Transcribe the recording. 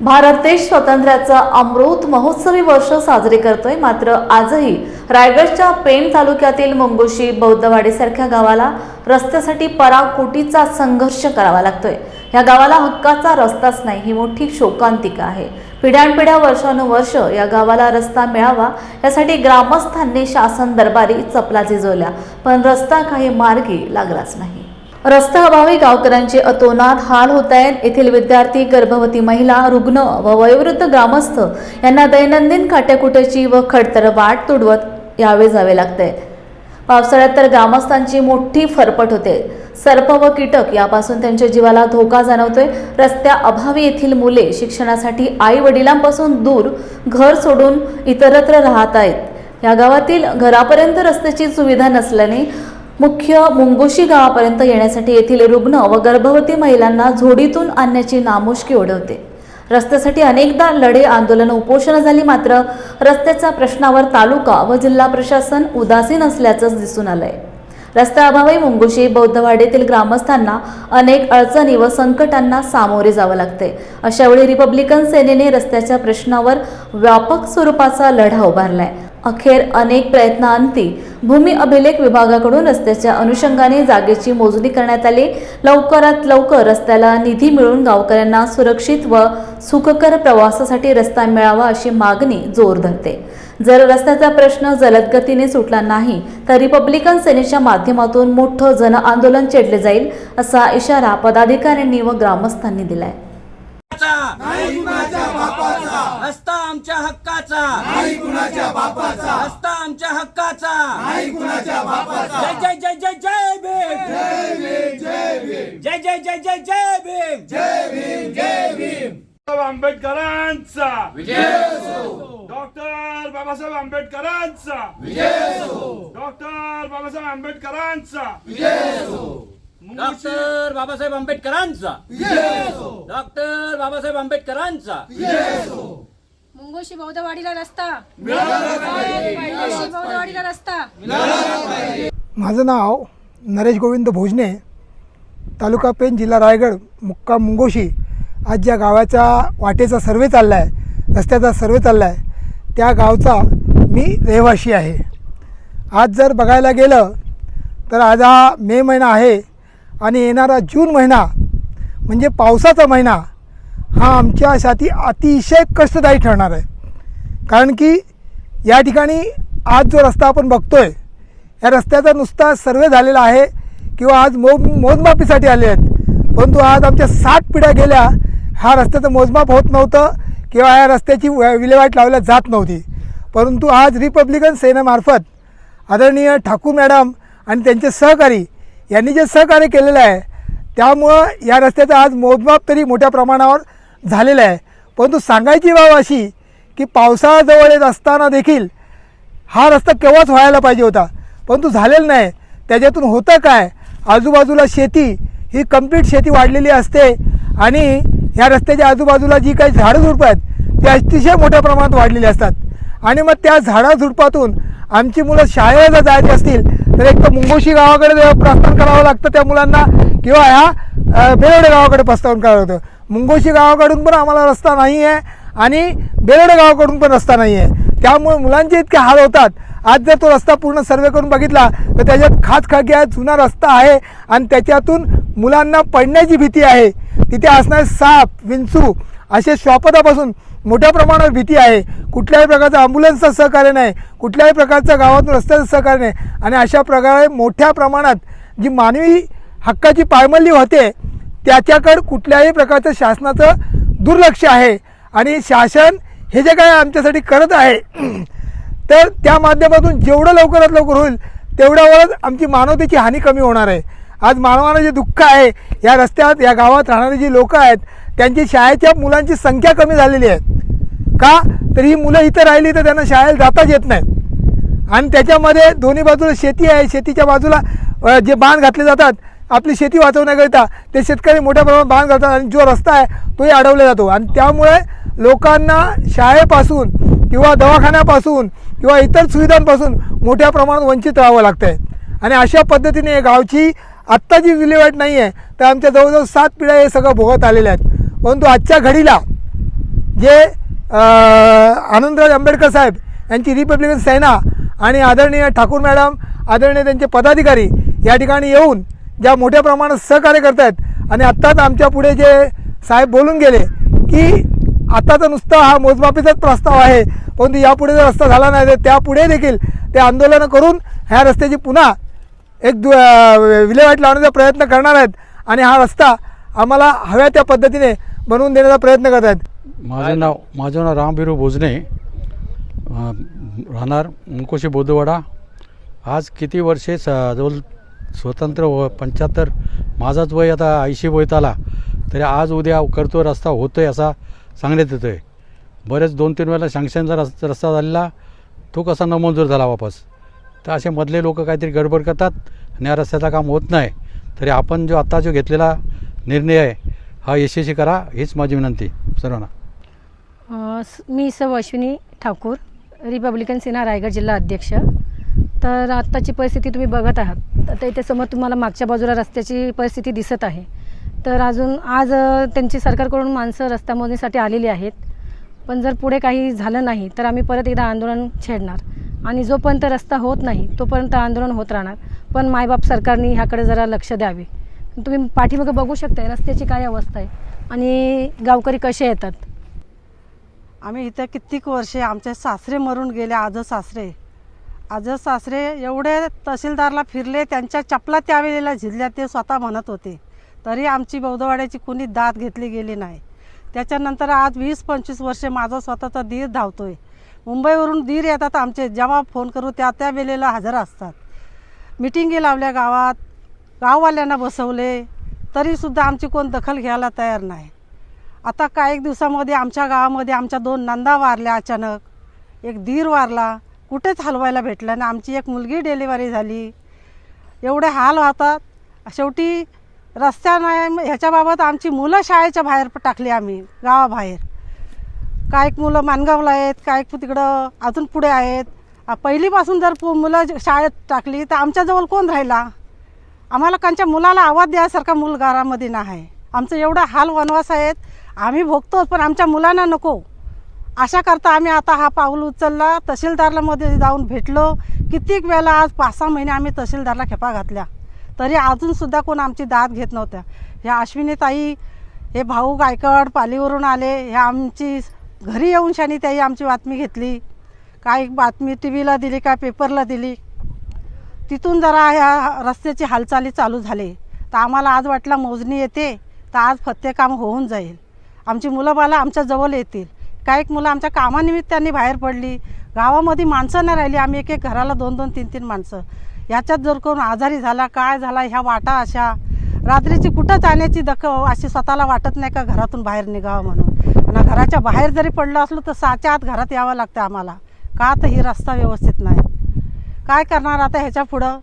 भारत देश स्वातंत्र्याचा अमृत महोत्सवी वर्ष साजरे करतोय. मात्र आजही रायगडच्या पेण तालुक्यातील मंगोशी बौद्धवाडीसारख्या गावाला रस्त्यासाठी पराकोटीचा संघर्ष करावा लागतोय. या गावाला हक्काचा रस्ताच नाही ही मोठी शोकांतिका आहे. पिढ्यानपिढ्या वर्षानुवर्ष या गावाला रस्ता मिळावा यासाठी ग्रामस्थांनी शासन दरबारी चपला झिजवल्या पण रस्ता काही मार्गी लागलाच नाही. रस्ता अभावी गावकऱ्यांचे अतोनात हाल होत आहेत. येथील विद्यार्थी गर्भवती महिला रुग्ण व वयोवृद्ध ग्रामस्थ यांना दैनंदिन काट्याकुट्याची व खडतर वाट तुडवत यावे जावे लागते. पावसाळ्यात तर ग्रामस्थांची मोठी फरफट होते. सर्प व कीटक यापासून त्यांच्या जीवाला धोका जाणवतोय. रस्त्या अभावी येथील मुले शिक्षणासाठी आई वडिलांपासून दूर घर सोडून इतरत्र राहत आहेत. या गावातील घरापर्यंत रस्त्याची सुविधा नसल्याने मुख्य मुंगोशी गावापर्यंत येण्यासाठी येथील रुग्ण व गर्भवती महिलांना झोडीतून आणण्याची नामुष्की ओढवते. रस्त्यासाठी अनेकदा लढे आंदोलन उपोषण झाली मात्र रस्त्याच्या प्रश्नावर तालुका व जिल्हा प्रशासन उदासीन असल्याचंच दिसून आलंय. रस्त्याअभावी मुंगुशी बौद्धवाडीतील ग्रामस्थांना अनेक अडचणी व संकटांना सामोरे जावं लागते अशावेळी रिपब्लिकन सेनेने रस्त्याच्या प्रश्नावर व्यापक स्वरूपाचा लढा उभारलाय. अखेर अनेक प्रयत्नांती भूमी अभिलेख विभागाकडून रस्त्याच्या अनुषंगाने जागेची मोजणी करण्यात आली. लवकरात लवकर रस्त्याला निधी मिळून गावकऱ्यांना सुरक्षित व सुखकर प्रवासासाठी रस्ता मिळावा अशी मागणी जोर धरते. जर रस्त्याचा प्रश्न जलद गतीने सुटला नाही तर रिपब्लिकन सेनेच्या माध्यमातून मोठं जन आंदोलन छेडले जाईल असा इशारा पदाधिकाऱ्यांनी व ग्रामस्थांनी दिलाय. नाही बापाचा. रस्ता आमच्या हक्काचा. नाही कुणाच्या बापाचा. रस्ता आमच्या हक्काचा. नाही कुणाच्या बापाचा. जय जय जय जय जय भीम. जय जय जय जय जय भीम. जय भीम जय भीम. बाबासाहेब आंबेडकरांचा. डॉक्टर बाबासाहेब आंबेडकरांचा. डॉक्टर बाबासाहेब आंबेडकरांचा. डॉक्टर बाबासाहेब आंबेडकरांचा. डॉक्टर बाबासाहेब आंबेडकरांचा. मुंगोशी बौद्धवाडीला रस्ता. मुंगोशी बौद्धवाडीला रस्ता. माझं नाव नरेश गोविंद भोजने तालुका पेन जिल्हा रायगड मुक्का मुंगोशी. आज ज्या गावाच्या वाटेचा सर्वे चालला आहे रस्त्याचा सर्वे चालला आहे त्या गावचा मी रहिवासी आहे. आज जर बघायला गेलं तर आज हा मे महिना आहे आणि येणारा जून महिना म्हणजे पावसाचा महिना हा आमच्यासाठी अतिशय कष्टदायी ठरणार आहे. कारण की या ठिकाणी आज जो रस्ता आपण बघतोय या रस्त्याचा नुसता सर्वे झालेला आहे किंवा आज मो मोजमापीसाठी आले आहेत. परंतु आज आमच्या सात पिढ्या गेल्या हा रस्त्याचं मोजमाप होत नव्हतं किंवा या रस्त्याची व- विल्हेवाट लावल्या जात नव्हती. परंतु आज रिपब्लिकन सेनेमार्फत आदरणीय ठाकूर मॅडम आणि त्यांचे सहकारी यांनी जे सहकार्य केलेलं आहे त्यामुळं या रस्त्याचं आज मोजमाप तरी मोठ्या प्रमाणावर झालेलं आहे. परंतु सांगायची बाब अशी की पावसाळाजवळ येत असताना देखील हा रस्ता केव्हाच व्हायला पाहिजे होता? परंतु झालेलं नाही. त्याच्यातून होतं काय? आजूबाजूला शेती ही कंप्लीट शेती वाढलेली असते आणि ह्या रस्त्याच्या आजूबाजूला जी काही झाडं झुडपं आहेत ती अतिशय मोठ्या प्रमाणात वाढलेली असतात. आणि मग त्या झाडाझुडपातून आमची मुलं शाळेला जर जायची असतील तर एक तर मुंगोशी गावाकडे प्रस्थान करावं लागतं त्या मुलांना किंवा ह्या बेरोडे गावाकडे प्रस्थान करावं लागतं. मुंगोशी गावाकडून पण आम्हाला रस्ता नाही आहे आणि बेरड गावाकडून पण रस्ता नाही आहे. त्यामुळे मुलांचे इतके हाल होतात. आज जर तो रस्ता पूर्ण सर्वे करून बघितला तर त्याच्यात खाच आहे जुना रस्ता आहे आणि त्याच्यातून मुलांना पडण्याची भीती आहे. तिथे असणारे साप विंचू असे श्वापदापासून मोठ्या प्रमाणावर भीती आहे. कुठल्याही प्रकारचं ॲम्ब्युलन्सचं सहकार्य नाही. कुठल्याही प्रकारचं गावातून रस्त्याचं सहकार्य नाही. आणि अशा प्रकारे मोठ्या प्रमाणात जी मानवी हक्काची पायमल्ली होते त्याच्याकडं कुठल्याही प्रकारचं शासनाचं दुर्लक्ष आहे. आणि शासन हे जे काय आमच्यासाठी करत आहे तर त्या माध्यमातून जेवढं लवकरात लवकर होईल तेवढ्यावरच आमची मानवतेची हानी कमी होणार आहे. आज मानवानं जे दुःख आहे या रस्त्यात या गावात राहणारी जी लोकं आहेत त्यांची शाळेच्या मुलांची संख्या कमी झालेली आहे. का? तर ही मुलं इथं राहिली तर त्यांना शाळेला जाताच येत नाही. आणि त्याच्यामध्ये दोन्ही बाजूला शेती आहे शेतीच्या बाजूला जे बांध घातले जातात आपली शेती वाचवण्याकरिता ते शेतकरी मोठ्या प्रमाणात बांध घालतात आणि जो रस्ता आहे तोही अडवला जातो. आणि त्यामुळे लोकांना शाळेपासून किंवा दवाखान्यापासून किंवा इतर सुविधांपासून मोठ्या प्रमाणात वंचित राहावं लागतं आहे आणि अशा पद्धतीने गावची आत्ता जी विल्हेवाट नाही आहे तर आमच्या जवळजवळ सात पिढ्या हे सगळं भोगत आलेल्या आहेत. परंतु आजच्या घडीला जे आनंदराज आंबेडकर साहेब यांची रिपब्लिकन सेना आणि आदरणीय ठाकूर मॅडम आदरणीय त्यांचे पदाधिकारी या ठिकाणी येऊन ज्या मोठ्या प्रमाणात सहकार्य करत आहेत आणि आत्ताच आमच्या पुढे जे साहेब बोलून गेले की आत्ताचा नुसता हा मोजमापीचाच प्रस्ताव आहे परंतु यापुढे जर रस्ता झाला नाही तर त्यापुढे देखील ते आंदोलनं करून ह्या रस्त्याची पुन्हा एक दु विल्हेवाट लावण्याचा प्रयत्न करणार आहेत आणि हा रस्ता आम्हाला हव्या त्या पद्धतीने बनवून देण्याचा प्रयत्न करत आहेत. माझं नाव माझं नाव रामबिरू भोजने. राहणार मुकोशी बौद्धवाडा आज किती वर्षे स जवळ स्वतंत्र व पंच्याहत्तर माझाच वय आता ऐंशी वयत आला तरी आज उद्या करतो रस्ता होतो आहे असा सांगण्यात येतो आहे बरेच दोन तीन वेळेला शँक्शनचा रस् रस्ता झालेला तो कसा नमंजूर झाला वापस? तर असे मधले लोक काहीतरी गडबड करतात आणि या रस्त्याचं काम होत नाही. तरी आपण जो आत्ता जो घेतलेला निर्णय आहे हा यशस्वी करा हीच माझी विनंती. सर्वांना. स- मी सव अश्विनी ठाकूर रिपब्लिकन सेना रायगड जिल्हा अध्यक्ष. तर आत्ताची परिस्थिती तुम्ही बघत आहात. आता इथे समोर तुम्हाला मागच्या बाजूला रस्त्याची परिस्थिती दिसत आहे. तर अजून आज त्यांची सरकारकडून माणसं रस्ता मोजणीसाठी आलेली आहेत. पण जर पुढे काही झालं नाही तर आम्ही परत एकदा आंदोलन छेडणार. आणि जोपर्यंत रस्ता होत नाही तोपर्यंत आंदोलन होत राहणार. पण मायबाप सरकारने ह्याकडे जरा लक्ष द्यावे. तुम्ही पाठीमागं बघू शकताय रस्त्याची काय अवस्था आहे आणि गावकरी कसे येतात? आम्ही इथं कित्येक वर्षे आमचे सासरे मरून गेले आज सासरे. आज सासरे एवढे तहसीलदारला फिरले त्यांच्या चपला त्यावेळेला झिजल्या ते स्वतः म्हणत होते तरी आमची बौद्धवाड्याची कुणी दात घेतली गेली नाही. त्याच्यानंतर आज वीस पंचवीस वर्षे माझा स्वतःचा धावतो धावतोय. मुंबईवरून धीर येतात आमचे जेव्हा फोन करू त्या त्या वेळेला हजर असतात. मिटिंगी लावल्या गावात गाववाल्यांना बसवले तरीसुद्धा आमची कोण दखल घ्यायला तयार नाही. आता काही एक दिवसामध्ये आमच्या गावामध्ये आमच्या दोन नंदा वारल्या अचानक. एक धीर वारला कुठेच हलवायला भेटलं नाही. आमची एक मुलगी डिलिव्हरी झाली. एवढे हाल होतात. शेवटी रस्त्या नाही ह्याच्याबाबत आमची मुलं शाळेच्या बाहेर टाकली आम्ही गावाबाहेर. काय मुलं मानगावला आहेत काय तिकडं अजून पुढे आहेत. पहिलीपासून जर पु- मुलं शाळेत टाकली तर आमच्याजवळ कोण राहिला? आम्हाला त्यांच्या मुलाला आवाज द्यासारखा मूल घरामध्ये नाही. आमचं एवढं हाल वनवास आहेत. आम्ही भोगतो पण आमच्या मुलांना नको. अशा करता आम्ही आता हा पाऊल उचलला. तहसीलदारला मध्ये जाऊन भेटलो. कित्येक वेळेला आज पाच सहा महिने आम्ही तहसीलदारला खेपा घातल्या. तरी अजूनसुद्धा कोण आमची दाद घेत नव्हत्या. ह्या अश्विनीताई हे भाऊ गायकवाड पालीवरून आले. ह्या आमची घरी येऊन शानी आमची बातमी घेतली. काय बातमी टी व्हीला दिली काय पेपरला दिली. तिथून जरा ह्या रस्त्याची हालचाली चालू झाली. तर आम्हाला आज वाटलं मोजणी येते. तर आज फत्ते काम होऊन जाईल. आमची मुलं बाला आमच्या जवळ येतील. काही एक मुलं आमच्या कामानिमित्ताने बाहेर पडली. गावामध्ये माणसं नाही राहिली. आम्ही एक एक घराला दोन दोन तीन तीन माणसं. याच्यात जर कोण आजारी झाला काय झाला ह्या वाटा अशा. रात्रीची कुठं जाण्याची दख अशी स्वतःला वाटत नाही का घरातून बाहेर निघावं म्हणून. आणि घराच्या बाहेर जरी पडलं असलो तर साच्या आत घरात यावं लागतं आम्हाला. का तर ही रस्ता व्यवस्थित नाही. काय करणार आता ह्याच्या पुढं?